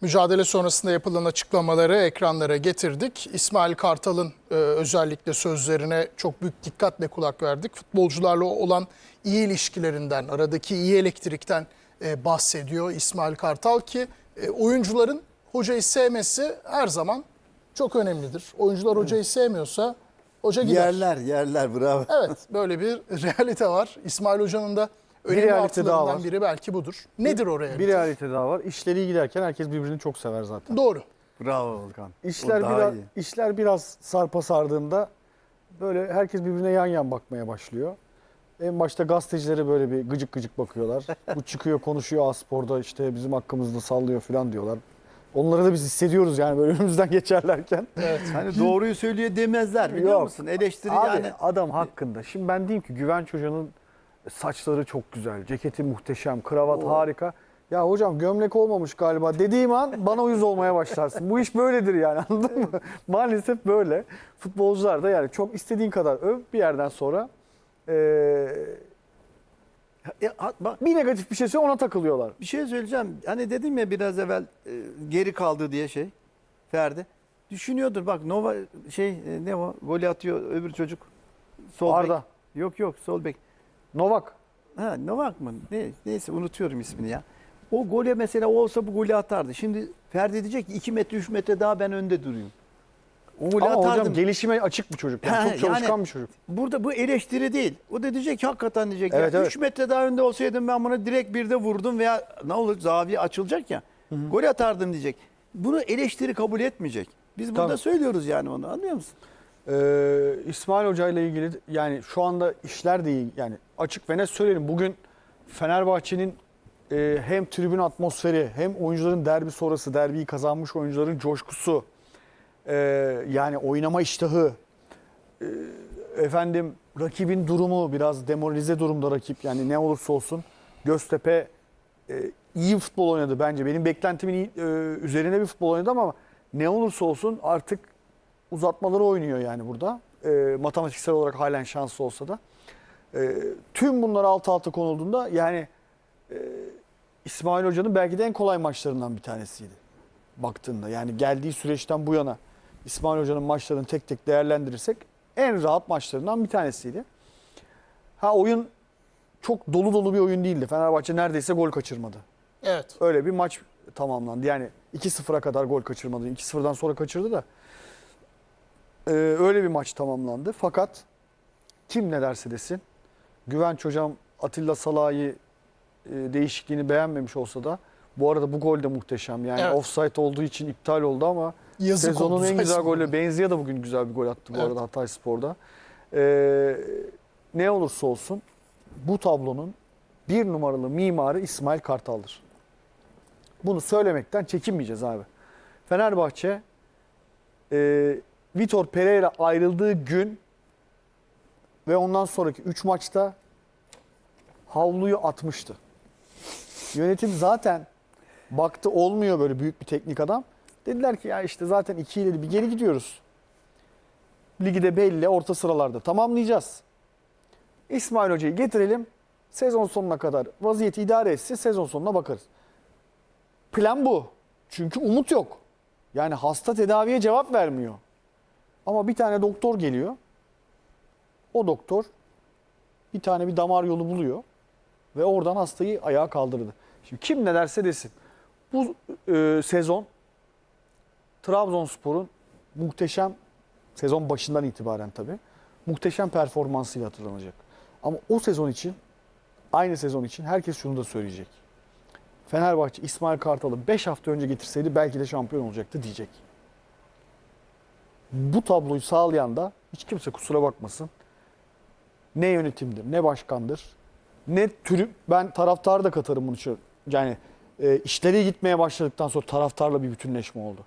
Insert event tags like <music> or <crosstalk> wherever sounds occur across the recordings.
Mücadele sonrasında yapılan açıklamaları ekranlara getirdik. İsmail Kartal'ın e, özellikle sözlerine çok büyük dikkatle kulak verdik. Futbolcularla olan iyi ilişkilerinden, aradaki iyi elektrikten e, bahsediyor İsmail Kartal ki e, oyuncuların hocayı sevmesi her zaman çok önemlidir. Oyuncular hocayı sevmiyorsa hoca gider. Yerler, yerler bravo. Evet böyle bir <laughs> realite var. İsmail Hoca'nın da önemli realite daha var. biri belki budur. Nedir o realite? Bir realite daha var. İşleri giderken herkes birbirini çok sever zaten. Doğru. Bravo Volkan. İşler O daha biraz iyi. işler biraz sarpa sardığında böyle herkes birbirine yan yan bakmaya başlıyor. En başta gazetecilere böyle bir gıcık gıcık bakıyorlar. <laughs> Bu çıkıyor konuşuyor Aspor'da işte bizim hakkımızda sallıyor falan diyorlar. Onları da biz hissediyoruz yani böyle <laughs> önümüzden geçerlerken. Evet. Hani doğruyu söylüyor demezler biliyor Yok. musun? Eleştiri Abi yani. adam hakkında. Şimdi ben diyeyim ki Güvenç Hoca'nın saçları çok güzel, ceketi muhteşem, kravat harika. Ya hocam gömlek olmamış galiba dediğim an bana uyuz olmaya başlarsın. Bu iş böyledir yani <laughs> anladın mı? Maalesef böyle. Futbolcular da yani çok istediğin kadar öv bir yerden sonra Ya, bak bir negatif bir şeyse ona takılıyorlar. bir şey söyleyeceğim. Hani dedim ya biraz evvel e, geri kaldı diye şey. Ferdi. Düşünüyordur bak Nova şey e, ne o? Golü atıyor öbür çocuk. Sol Arda. bek. Yok yok sol bek. Novak. Ha Novak mı? Ne, neyse unutuyorum ismini ya. O gole mesela o olsa bu golü atardı. Şimdi Ferdi diyecek ki 2 metre 3 metre daha ben önde durayım. O golü Ama atardım. hocam gelişime açık bir çocuk. Yani Ha, çok çalışkan yani- bir çocuk. Burada bu eleştiri değil. O da diyecek ki hakikaten diyecek Evet, ya evet. 3 metre daha önde olsaydım ben bunu direkt bir de vurdum veya ne olur zaviye açılacak ya. Gol atardım diyecek. Bunu eleştiri kabul etmeyecek. Biz burada Tabii. söylüyoruz yani onu anlıyor musun? Ee, İsmail Hoca ile ilgili yani şu anda işler de iyi. Yani açık ve net söyleyelim. Bugün Fenerbahçe'nin e, hem tribün atmosferi hem oyuncuların derbi sonrası derbiyi kazanmış oyuncuların coşkusu e, yani oynama iştahı e, efendim rakibin durumu biraz demoralize durumda rakip yani ne olursa olsun Göztepe e, iyi futbol oynadı bence. Benim beklentimin e, üzerine bir futbol oynadı ama ne olursa olsun artık uzatmaları oynuyor yani burada. E, matematiksel olarak halen şanslı olsa da. E, tüm bunlar alt alta konulduğunda yani e, İsmail Hoca'nın belki de en kolay maçlarından bir tanesiydi. Baktığında yani geldiği süreçten bu yana İsmail Hoca'nın maçlarını tek tek değerlendirirsek en rahat maçlarından bir tanesiydi. Ha oyun çok dolu dolu bir oyun değildi. Fenerbahçe neredeyse gol kaçırmadı. Evet. Öyle bir maç tamamlandı. Yani 2-0'a kadar gol kaçırmadı. 2-0'dan sonra kaçırdı da. Ee, öyle bir maç tamamlandı. Fakat kim ne derse desin. Güvenç hocam Atilla Salah'ı e, değişikliğini beğenmemiş olsa da bu arada bu gol de muhteşem. Yani Evet. offside olduğu için iptal oldu ama Yazık sezonun en güzel golü. Benzia da bugün güzel bir gol attı bu Evet. arada Hatay Spor'da. Ee, ne olursa olsun bu tablonun bir numaralı mimarı İsmail Kartal'dır. Bunu söylemekten çekinmeyeceğiz abi. Fenerbahçe e, Vitor Pereira ayrıldığı gün ve ondan sonraki 3 maçta havluyu atmıştı. Yönetim zaten baktı olmuyor böyle büyük bir teknik adam. Dediler ki ya işte zaten 2 ileri bir geri gidiyoruz. Ligi de belli orta sıralarda tamamlayacağız. İsmail Hoca'yı getirelim. Sezon sonuna kadar vaziyeti idare etsin. Sezon sonuna bakarız. Plan bu. Çünkü umut yok. Yani hasta tedaviye cevap vermiyor. Ama bir tane doktor geliyor. O doktor bir tane bir damar yolu buluyor. Ve oradan hastayı ayağa kaldırdı. Şimdi kim ne derse desin. Bu e, sezon Trabzonspor'un muhteşem sezon başından itibaren tabii muhteşem performansıyla hatırlanacak. Ama o sezon için aynı sezon için herkes şunu da söyleyecek. Fenerbahçe İsmail Kartal'ı 5 hafta önce getirseydi belki de şampiyon olacaktı diyecek. Bu tabloyu sağlayan da hiç kimse kusura bakmasın. Ne yönetimdir, ne başkandır, ne türü ben taraftarı da katarım bunu için. Yani e, işleri gitmeye başladıktan sonra taraftarla bir bütünleşme oldu.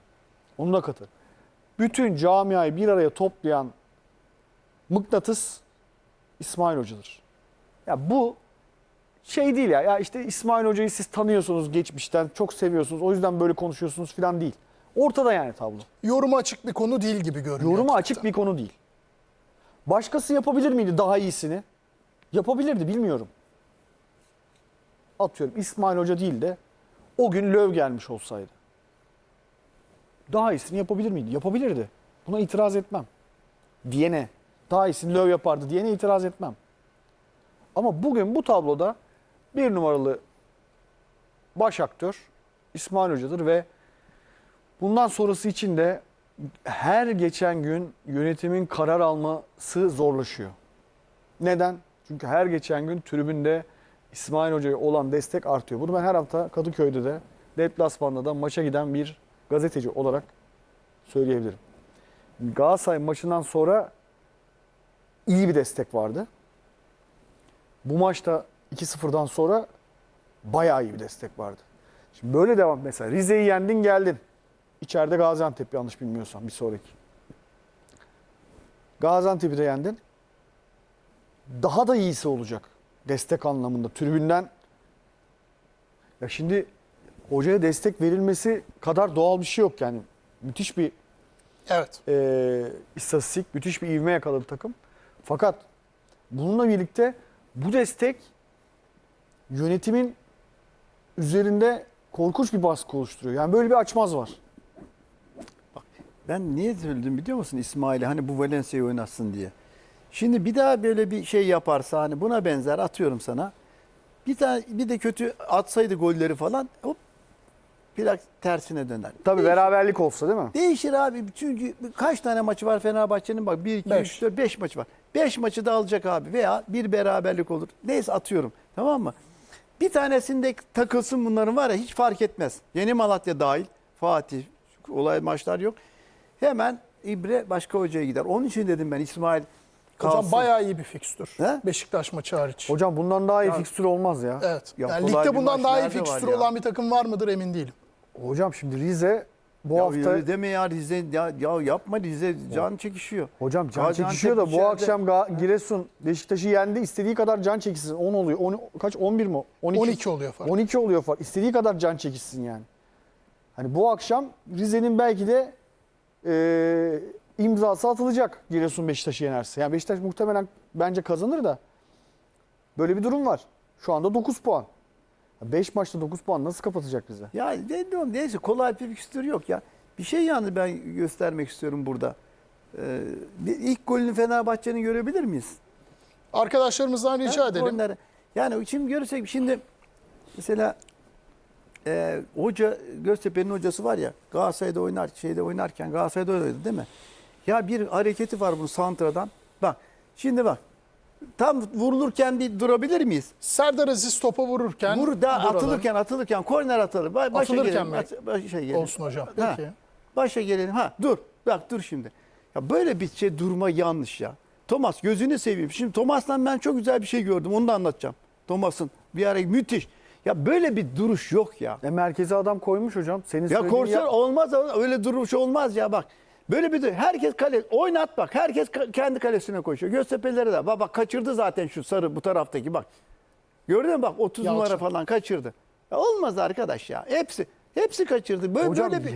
Onu da katır. Bütün camiayı bir araya toplayan mıknatıs İsmail Hoca'dır. Ya bu şey değil ya. Ya işte İsmail Hoca'yı siz tanıyorsunuz geçmişten, çok seviyorsunuz. O yüzden böyle konuşuyorsunuz falan değil. Ortada yani tablo. Yoruma açık bir konu değil gibi görünüyor. Yoruma açık bir konu değil. Başkası yapabilir miydi daha iyisini? Yapabilirdi bilmiyorum. Atıyorum İsmail Hoca değil de o gün Löv gelmiş olsaydı. daha iyisini yapabilir miydi? Yapabilirdi. Buna itiraz etmem. Diyene, daha iyisini Löw yapardı diyene itiraz etmem. Ama bugün bu tabloda bir numaralı baş aktör İsmail Hoca'dır ve bundan sonrası için de her geçen gün yönetimin karar alması zorlaşıyor. Neden? Çünkü her geçen gün tribünde İsmail Hoca'ya olan destek artıyor. Bunu ben her hafta Kadıköy'de de deplasmanda da maça giden bir gazeteci olarak söyleyebilirim. Galatasaray maçından sonra iyi bir destek vardı. Bu maçta 2-0'dan sonra bayağı iyi bir destek vardı. Şimdi böyle devam mesela Rize'yi yendin geldin. İçeride Gaziantep yanlış bilmiyorsam bir sonraki. Gaziantep'i de yendin. Daha da iyisi olacak destek anlamında tribünden. Ya şimdi hocaya destek verilmesi kadar doğal bir şey yok yani. Müthiş bir Evet. e, istatistik, müthiş bir ivme yakaladı takım. Fakat bununla birlikte bu destek yönetimin üzerinde korkunç bir baskı oluşturuyor. Yani böyle bir açmaz var. Ben niye söyledim biliyor musun İsmail'e hani bu Valencia'yı oynatsın diye. Şimdi bir daha böyle bir şey yaparsa hani buna benzer atıyorum sana. Bir tane bir de kötü atsaydı golleri falan hop biraz tersine döner. Tabii Değişir. beraberlik olsa değil mi? Değişir abi. Çünkü kaç tane maçı var Fenerbahçe'nin? Bak 1, 2, Beş. 3, 4, 5 maçı var. 5 maçı da alacak abi. Veya bir beraberlik olur. Neyse atıyorum. Tamam mı? Bir tanesinde takılsın bunların var ya hiç fark etmez. Yeni Malatya dahil. Fatih. Olay maçlar yok. Hemen İbre başka hocaya gider. Onun için dedim ben İsmail kalsın. Hocam bayağı iyi bir fikstür. He? Beşiktaş maçı hariç. Hocam bundan daha iyi Ya- fikstür olmaz ya. Evet. Ya yani ligde bundan daha iyi fikstür ya? olan bir takım var mıdır emin değilim. Hocam şimdi Rize bu ya hafta öyle deme ya Rize ya, ya yapma Rize can çekişiyor. hocam can Gaziantep çekişiyor da bu içeride- akşam Ga- Giresun Beşiktaş'ı yendi. istediği kadar can çekişsin. 10 oluyor. 10, kaç 11 mi? 12. 12 oluyor fark. 12 oluyor fark. İstediği kadar can çekişsin yani. Hani bu akşam Rize'nin belki de e, imzası atılacak Giresun Beşiktaş'ı yenerse. Yani Beşiktaş muhtemelen bence kazanır da böyle bir durum var. Şu anda 9 puan. 5 maçta 9 puan nasıl kapatacak Rize? Ya ne diyorum neyse kolay bir fikstür yok ya. Bir şey yalnız ben göstermek istiyorum burada. Ee, ilk golünü Fenerbahçe'nin görebilir miyiz? Arkadaşlarımızdan rica Ha, edelim. korneri. Yani şimdi görürsek şimdi mesela e, hoca Göztepe'nin hocası var ya Galatasaray'da oynar şeyde oynarken Galatasaray'da oynadı değil mi? Ya bir hareketi var bunun Santra'dan. Bak şimdi bak. Tam vurulurken bir durabilir miyiz? Serdar Aziz topa vururken Vur da duralım. atılırken atılırken korner atılır. Ba- Başa Atılırken gelelim. mi? At- başa gelelim. olsun hocam. Ha. Peki. Başa gelelim. Ha dur. Bak dur şimdi. Ya böyle bir şey durma yanlış ya. Thomas gözünü seveyim. Şimdi Thomas'tan ben çok güzel bir şey gördüm. Onu da anlatacağım. Thomas'ın bir ara müthiş. Ya böyle bir duruş yok ya. E merkeze adam koymuş hocam. Senin Ya korser ya- olmaz öyle duruş olmaz ya bak. Böyle bir dur- herkes kale oynat bak. Herkes ka- kendi kalesine koşuyor. Göztepe'leri de bak, bak kaçırdı zaten şu sarı bu taraftaki bak. Gördün mü bak 30 Yalçın. numara falan kaçırdı. Ya olmaz arkadaş ya. Hepsi hepsi kaçırdı. Böyle, Hocam böyle bir